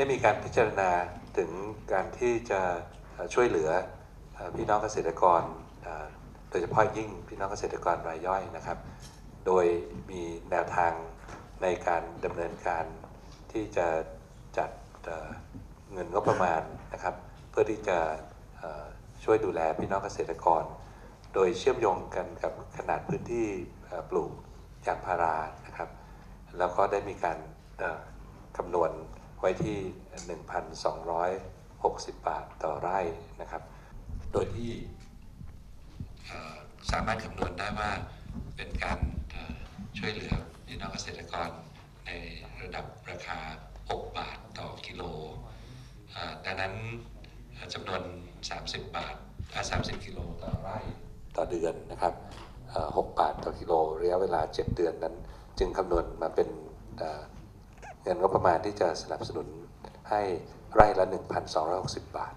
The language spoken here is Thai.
ได้มีการพิจารณาถึงการที่จะช่วยเหลือพี่น้องเกษตรกร โดยเฉพาะยิ่งพี่น้องเกษตรกรรายย่อยนะครับ โดยมีแนวทางในการดำเนินการที่จะจัดเเงินงบประมาณนะครับ เพื่อที่จะช่วยดูแลพี่น้องเกษตรกร โดยเชื่อมโยงกันกับขนาดพื้นที่ปลูกยางพารานะครับ แล้วก็ได้มีการคำนวณ ไว้ที่ 1,260 บาทต่อไร่นะครับ โดยที่เอ่อสามารถคำนวณได้ว่าเป็นการเอ่อช่วยเหลือพี่น้องเกษตรกรในระดับราคา 6 บาทต่อกิโลเอ่อดังนั้นเอ่อจำนวน 30 บาทอ่า30 กิโลต่อไร่ต่อเดือนนะครับเอ่อ6บาทต่อกิโลระยะเวลา 7 เดือนนั้น จึงคำนวณมาเป็น เงินก็ประมาณที่จะสนับสนุนให้ไร่ละ 1,260 บาท